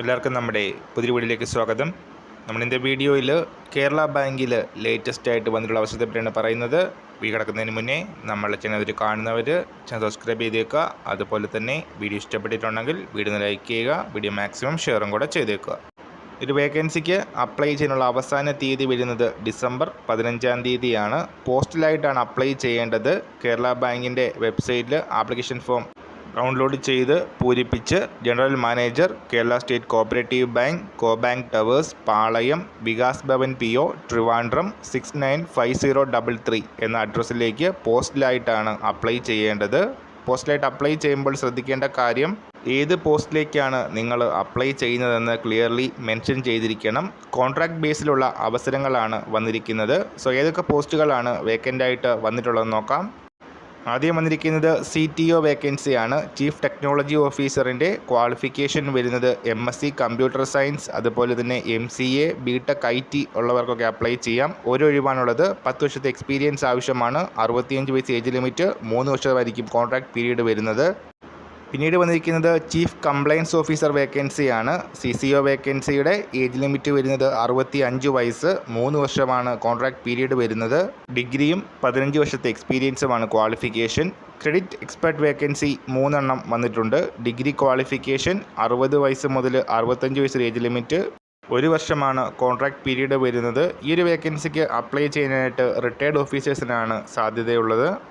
എല്ലാവർക്കും നമ്മുടെ പുതിയ വീഡിയോയിലേക്ക് സ്വാഗതം. നമ്മളിന്റെ വീഡിയോയിൽ കേരള ബാങ്കിൽ ലേറ്റസ്റ്റ് ആയിട്ട് വന്നിട്ടുള്ള അവസരത്തെ പറ്റിയാണ് പറയുന്നത്. വീ കിടക്കുന്നതിന് മുന്നേ നമ്മളെ ചാനൽ ഒരു കാണുന്നവർ ചാനൽ സബ്സ്ക്രൈബ് ചെയ്തേക്കുക. അതുപോലെ തന്നെ വീഡിയോ ഇഷ്ടപ്പെട്ടിട്ടുണ്ടെങ്കിൽ വീഡിയോ ലൈക്ക് ചെയ്യുക വീഡിയോ മാക്സിമം ഷെയറും കൂടെ ചെയ്തേക്കുക. ഒരു വേക്കൻസിക്ക് അപ്ലൈ ചെയ്യാനുള്ള അവസാന തീയതി വരുന്നത് ഡിസംബർ പതിനഞ്ചാം തീയതിയാണ്. പോസ്റ്റലായിട്ടാണ് അപ്ലൈ ചെയ്യേണ്ടത്. കേരള ബാങ്കിന്റെ വെബ്സൈറ്റിൽ ആപ്ലിക്കേഷൻ ഫോം ഡൗൺലോഡ് ചെയ്ത് പൂരിപ്പിച്ച് general manager Kerala state cooperative bank co bank towers Palayam Vikas Bhavan P O Trivandrum six nine five zero double three എന്ന അഡ്രസ്സിലേക്ക് പോസ്റ്റിലായിട്ടാണ് അപ്ലൈ ചെയ്യേണ്ടത്. പോസ്റ്റിലായിട്ട് അപ്ലൈ ചെയ്യുമ്പോൾ ശ്രദ്ധിക്കേണ്ട കാര്യം ഏത് പോസ്റ്റിലേക്കാണ് നിങ്ങൾ അപ്ലൈ ചെയ്യുന്നതെന്ന് ക്ലിയർലി മെൻഷൻ ചെയ്തിരിക്കണം. കോൺട്രാക്ട് ബേസിലുള്ള അവസരങ്ങളാണ് വന്നിരിക്കുന്നത്. സോ ഏതൊക്കെ പോസ്റ്റുകളാണ് വേക്കന്റായിട്ട് വന്നിട്ടുള്ളതെന്ന് നോക്കാം. ആദ്യം വന്നിരിക്കുന്നത് സി ടി ഒ വേക്കൻസിയാണ് ചീഫ് ടെക്നോളജി ഓഫീസറിന്റെ ക്വാളിഫിക്കേഷൻ വരുന്നത് M S C computer science അതുപോലെ തന്നെ M C A B tech I T ഉള്ളവർക്കൊക്കെ apply ചെയ്യാം. ഒരു ഒഴിവാണുള്ളത്. പത്ത് വർഷത്തെ എക്സ്പീരിയൻസ് ആവശ്യമാണ്. അറുപത്തിയഞ്ച് വയസ്സ് ഏജ് ലിമിറ്റ് മൂന്ന് വർഷമായിരിക്കും കോൺട്രാക്ട് പീരീഡ് വരുന്നത്. പിന്നീട് വന്നിരിക്കുന്നത് ചീഫ് കംപ്ലയൻസ് ഓഫീസർ വേക്കൻസിയാണ് സി സി ഒ വേക്കൻസിയുടെ ഏജ് ലിമിറ്റ് വരുന്നത് അറുപത്തി അഞ്ച് വയസ്സ് മൂന്ന് വർഷമാണ് കോൺട്രാക്ട് പീരീഡ് വരുന്നത്. ഡിഗ്രിയും പതിനഞ്ച് വർഷത്തെ എക്സ്പീരിയൻസുമാണ് ക്വാളിഫിക്കേഷൻ ക്രെഡിറ്റ് എക്സ്പെർട്ട് വേക്കൻസി മൂന്നെണ്ണം വന്നിട്ടുണ്ട്. ഡിഗ്രി ക്വാളിഫിക്കേഷൻ അറുപത് വയസ്സ് മുതൽ അറുപത്തഞ്ച് വയസ്സ് ഏജ് ലിമിറ്റ് ഒരു വർഷമാണ് കോൺട്രാക്ട് പീരീഡ് വരുന്നത്. ഈ ഒരു വേക്കൻസിക്ക് അപ്ലൈ ചെയ്യാനായിട്ട് റിട്ടയർഡ് ഓഫീസേഴ്സിനാണ് സാധ്യതയുള്ളത്.